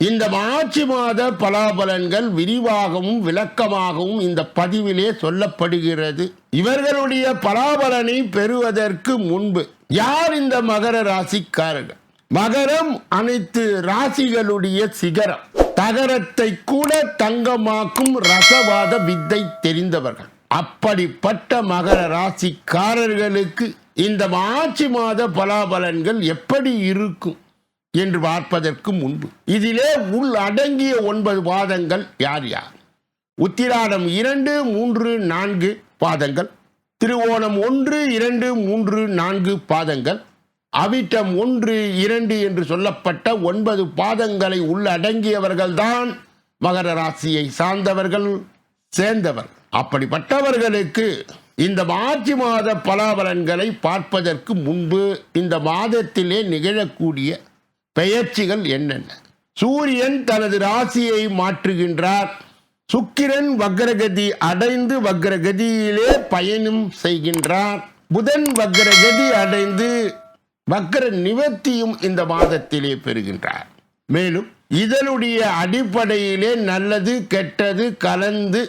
இந்த மார்ச் மாத பலாபலன்கள் விரிவாகவும் விளக்கமாகவும் இந்த பதிவிலே சொல்லப்படுகிறது. இவர்களுடைய பலாபலனை பெறுவதற்கு முன்பு யார் இந்த மகர ராசிக்காரர்கள்? மகரம் அனைத்து ராசிகளுடைய சிகரம். தகரத்தை கூட தங்கமாக்கும் ரசவாத வித்தை தெரிந்தவர்கள். அப்படிப்பட்ட மகர ராசிக்காரர்களுக்கு இந்த மார்ச் மாத பலாபலன்கள் எப்படி இருக்கும்? என்று பார்ப்பதற்கு முன்பு. இதிலே உள் அடங்கிய ஒன்பது பாதங்கள் யார் யார்? உத்திராடம் இரண்டு மூன்று நான்கு பாதங்கள். திருவோணம் ஒன்று இரண்டு மூன்று நான்கு பாதங்கள். அவிட்டம் ஒன்று இரண்டு என்று சொல்லப்பட்ட ஒன்பது பாதங்களை உள்ளடங்கியவர்கள்தான் மகர ராசியை சார்ந்தவர்கள் சேர்ந்தவர். அப்படிப்பட்டவர்களுக்கு இந்த மார்ச் மாத பலாபலன்களை பார்ப்பதற்கு முன்பு இந்த மாதத்திலே நிகழக்கூடிய பெயர்ச்சிகள் என்னென்ன? சூரியன் தனது ராசியை மாற்றுகின்றார். சுக்கிரன் வக்ரகதி அடைந்து வக்ரகதியிலே பயணம் செய்கின்றார். புதன் வக்ரகதி அடைந்து வக்ர நிவர்த்தியும் இந்த மாதத்திலே பெறுகின்றார். மேலும் இதனுடைய அடிப்படையிலே நல்லது கெட்டது கலந்து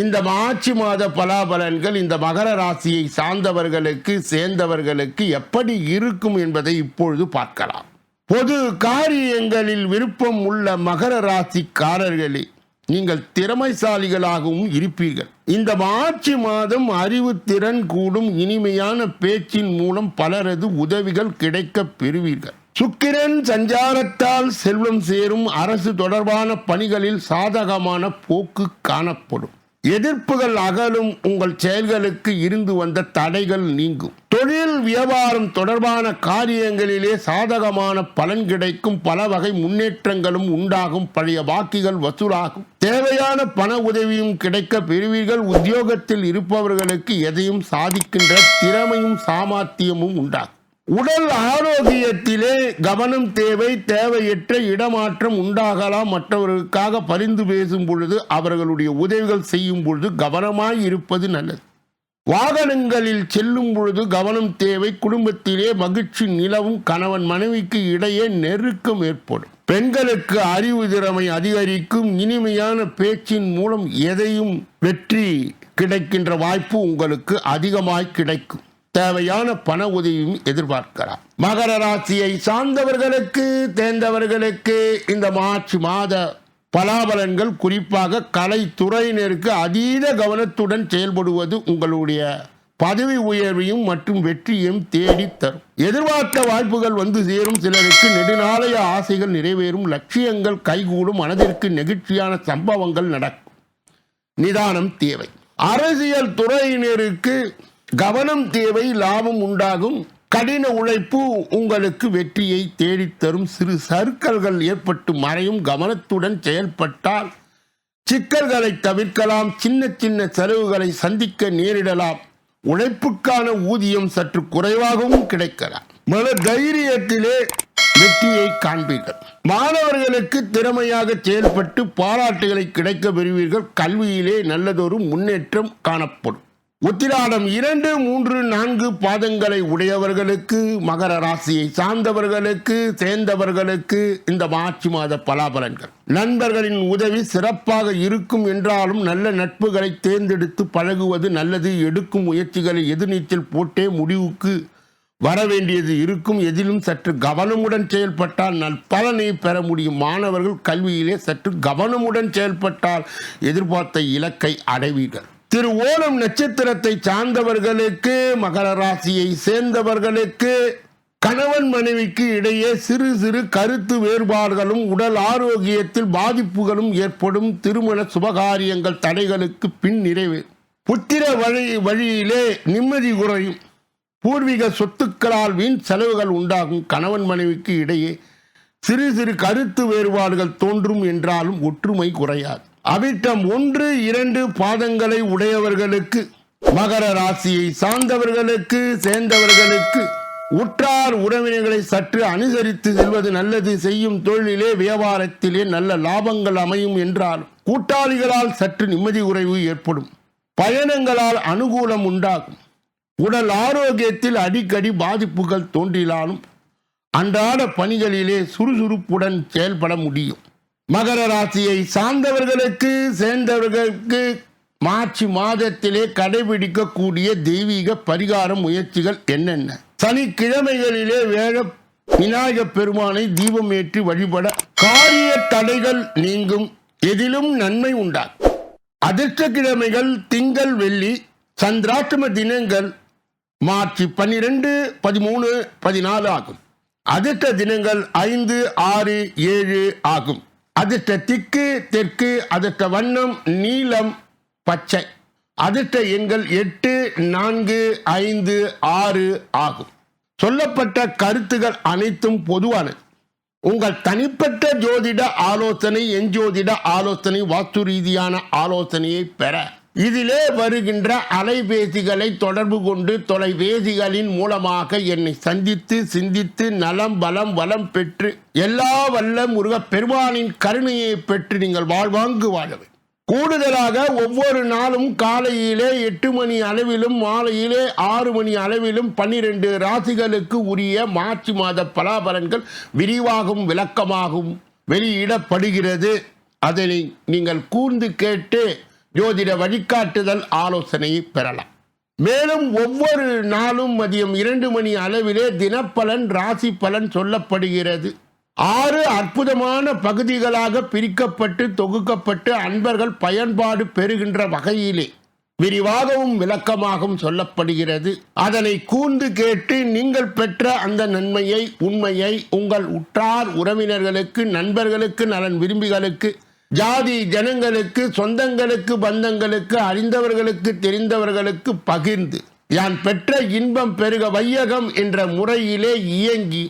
இந்த மார்ச் மாத பலாபலன்கள் இந்த மகர ராசியை சார்ந்தவர்களுக்கு சேர்ந்தவர்களுக்கு எப்படி இருக்கும் என்பதை இப்பொழுது பார்க்கலாம். பொது காரியங்களில் விருப்பம் உள்ள மகர ராசிக்காரர்களே நீங்கள் திறமைசாலிகளாகவும் இருப்பீர்கள். இந்த மார்ச் மாதம் அறிவுத்திறன் கூடும் இனிமையான பேச்சின் மூலம் பலரது உதவிகள் கிடைக்கப் பெறுவீர்கள். சுக்கிரன் சஞ்சாரத்தால் செல்வம் சேரும் அரசு தொடர்பான பணிகளில் சாதகமான போக்கு காணப்படும். எதிர்ப்புகள் அகலும் உங்கள் செயல்களுக்கு இருந்து வந்த தடைகள் நீங்கும். தொழில் வியாபாரம் தொடர்பான காரியங்களிலே சாதகமான பலன் கிடைக்கும். பல வகை முன்னேற்றங்களும் உண்டாகும். பழைய வாக்கிகள் வசூலாகும். தேவையான பண உதவியும் கிடைக்க பெறுவீர்கள். உத்தியோகத்தில் இருப்பவர்களுக்கு எதையும் சாதிக்கின்ற திறமையும் சாமர்த்தியமும் உண்டாகும். உடல் ஆரோக்கியத்திலே கவனம் தேவை தேவையற்ற இடமாற்றம் உண்டாகலாம். மற்றவர்களுக்காக பரிந்து பேசும் பொழுது அவர்களுடைய உதவிகள் செய்யும் பொழுது கவனமாய் இருப்பது நல்லது. வாகனங்களில் செல்லும் பொழுது கவனம் தேவை குடும்பத்திலே மகிழ்ச்சி நிலவும் கணவன் மனைவிக்கு இடையே நெருக்கம் ஏற்படும். பெண்களுக்கு அறிவு திறமை அதிகரிக்கும் இனிமையான பேச்சின் மூலம் எதையும் வெற்றி கிடைக்கின்ற வாய்ப்பு உங்களுக்கு அதிகமாய் கிடைக்கும். தேவையான பண உதவியும் எதிர்பார்க்கலாம். மகர ராசியை சார்ந்தவர்களுக்கு தேர்ந்தவர்களுக்கு இந்த மார்ச் மாத பலாபலன்கள் குறிப்பாக கலைத்துறையினருக்கு அதீத கவனத்துடன் செயல்படுவது உங்களுடைய பதவி உயர்வையும் மற்றும் வெற்றியையும் தேடித் தரும். எதிர்பார்த்த வாய்ப்புகள் வந்து சேரும். சிலருக்கு நெடுநாளைய ஆசைகள் நிறைவேறும். லட்சியங்கள் கைகூடும். மனதிற்கு நெகிழ்ச்சியான சம்பவங்கள் நடக்கும். நிதானம் தேவை. அரசியல் துறையினருக்கு கவனம் தேவை லாபம் உண்டாகும். கடின உழைப்பு உங்களுக்கு வெற்றியை தேடித்தரும் சிறு சறுக்கல்கள் ஏற்பட்டு மறையும் கவனத்துடன் செயல்பட்டால் சிக்கல்களை தவிர்க்கலாம். சின்ன சின்ன செலவுகளை சந்திக்க நேரிடலாம். உழைப்புக்கான ஊதியம் சற்று குறைவாகவும் கிடைக்கலாம். மன தைரியத்திலே வெற்றியை காண்பீர்கள். மாணவர்களுக்கு திறமையாக செயல்பட்டு பாராட்டுகளை கிடைக்க பெறுவீர்கள். கல்வியிலே நல்லதொரு முன்னேற்றம் காணப்படும். உத்திராடம் இரண்டு மூன்று நான்கு பாதங்களை உடையவர்களுக்கு மகர ராசியை சார்ந்தவர்களுக்கு சேர்ந்தவர்களுக்கு இந்த மார்ச் மாத பலாபலன்கள். நண்பர்களின் உதவி சிறப்பாக இருக்கும் என்றாலும் நல்ல நட்புகளை தேர்ந்தெடுத்து பழகுவது நல்லது. எடுக்கும் முயற்சிகளை எதிர்நீச்சல் போட்டே முடிவுக்கு வரவேண்டியது இருக்கும். எதிலும் சற்று கவனமுடன் செயல்பட்டால் நற்பலனை பெற முடியும். மாணவர்கள் கல்வியிலே சற்று கவனமுடன் செயல்பட்டால் எதிர்பார்த்த இலக்கை அடைவீர்கள். திரு ஓணம் நட்சத்திரத்தை சார்ந்தவர்களுக்கு மகர ராசியை சேர்ந்தவர்களுக்கு கணவன் மனைவிக்கு இடையே சிறு சிறு கருத்து வேறுபாடுகளும் உடல் ஆரோக்கியத்தில் பாதிப்புகளும் ஏற்படும் திருமண சுபகாரியங்கள் தடைகளுக்கு பின் நிறைவு. புத்திர வழி வழியிலே நிம்மதி குறையும். பூர்வீக சொத்துக்களால் வீண் செலவுகள் உண்டாகும். கணவன் மனைவிக்கு இடையே சிறு சிறு கருத்து வேறுபாடுகள் தோன்றும் என்றாலும் ஒற்றுமை குறையாது. அவிட்டம் ஒன்று இரண்டு பாதங்களை உடையவர்களுக்கு மகர ராசியை சார்ந்தவர்களுக்கு சேர்ந்தவர்களுக்கு உற்றார் உறவினர்களை சற்று அனுசரித்து செல்வது நல்லது. செய்யும் தொழிலிலே வியாபாரத்திலே நல்ல லாபங்கள் அமையும் என்றால் கூட்டாளிகளால் சற்று நிம்மதி குறைவு ஏற்படும். பயணங்களால் அனுகூலம் உண்டாகும். உடல் ஆரோக்கியத்தில் அடிக்கடி பாதிப்புகள் தோன்றினாலும் அன்றாட பணிகளிலே சுறுசுறுப்புடன் செயல்பட முடியும். மகர ராசியை சார்ந்தவர்களுக்கு சேர்ந்தவர்களுக்கு மார்ச் மாதத்திலே கடைபிடிக்கக்கூடிய தெய்வீக பரிகார முயற்சிகள் என்னென்ன? சனிக்கிழமைகளிலே வேழ விநாயகப் பெருமானை தீபம் ஏற்றி வழிபட காரிய தடைகள் நீங்கும் எதிலும் நன்மை உண்டாகும். அதிர்ஷ்ட கிழமைகள் திங்கள் வெள்ளி சந்திராஷ்டம தினங்கள் மார்ச் பன்னிரெண்டு பதிமூணு பதினாலு ஆகும். அதிர்ஷ்ட தினங்கள் ஐந்து ஆறு ஏழு ஆகும். அதிர்ஷ்ட திக்கு தெற்கு அதிர்ஷ்ட வண்ணம் நீலம் பச்சை. அதிர்ஷ்ட எண்கள் எட்டு நான்கு ஐந்து ஆறு ஆகும். சொல்லப்பட்ட கருத்துகள் அனைத்தும் பொதுவானது. உங்கள் தனிப்பட்ட ஜோதிட ஆலோசனை எஞ்சோதிட ஆலோசனை வாஸ்து ரீதியான ஆலோசனையை பெற. இதிலே வருகின்ற அலைபேசிகளை தொடர்பு கொண்டு தொலைபேசிகளின் மூலமாக என்னை சந்தித்து சிந்தித்து நலம் பலம் வளம் பெற்று எல்லா வல்ல முருகப் பெருமானின் கருணையை பெற்று நீங்கள் வாழ்வாங்கு வாழவே கூடுதலாக ஒவ்வொரு நாளும் காலையிலே எட்டு மணி அளவிலும் மாலையிலே ஆறு மணி அளவிலும் பன்னிரண்டு ராசிகளுக்கு உரிய மார்ச் மாத பலாபலன்கள் விரிவாகவும் விளக்கமாகவும் வெளியிடப்படுகிறது. அதனை நீங்கள் கூர்ந்து கேட்டு ஜோதிட வழிகாட்டுதல் ஆலோசனையை பெறலாம். மேலும் ஒவ்வொரு நாளும் மதியம் இரண்டு மணி அளவிலே தினப்பலன் ராசி பலன் சொல்லப்படுகிறது. ஆறு அற்புதமான பகுதிகளாக பிரிக்கப்பட்டு தொகுக்கப்பட்டு அன்பர்கள் பயன்பாடு பெறுகின்ற வகையிலே விரிவாகவும் விளக்கமாகவும் சொல்லப்படுகிறது. அதனை கூர்ந்து கேட்டு நீங்கள் பெற்ற அந்த நன்மையை உண்மையை உங்கள் உற்றார் உறவினர்களுக்கு நண்பர்களுக்கு நலன் விரும்பிகளுக்கு ஜாதி ஜனங்களுக்கு சொந்தங்களுக்கு பந்தங்களுக்கு அறிந்தவர்களுக்கு தெரிந்தவர்களுக்கு பகிர்ந்து யான் பெற்ற இன்பம் பெருக வையகம் என்ற முறையிலே இயங்கி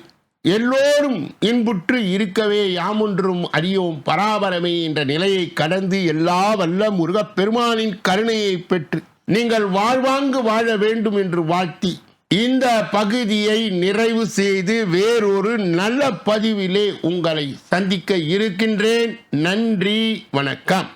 எல்லோரும் இன்புற்று இருக்கவே யாமொன்றும் அறியோம் பராபரமே என்ற நிலையை கடந்து எல்லா வல்ல முருகப் பெருமானின் கருணையை பெற்று நீங்கள் வாழ்வாங்கு வாழ வேண்டும் என்று வாழ்த்தி இந்த பகுதியை நிறைவு செய்து வேறொரு நல்ல பதிவிலே உங்களை சந்திக்க இருக்கின்றேன். நன்றி வணக்கம்.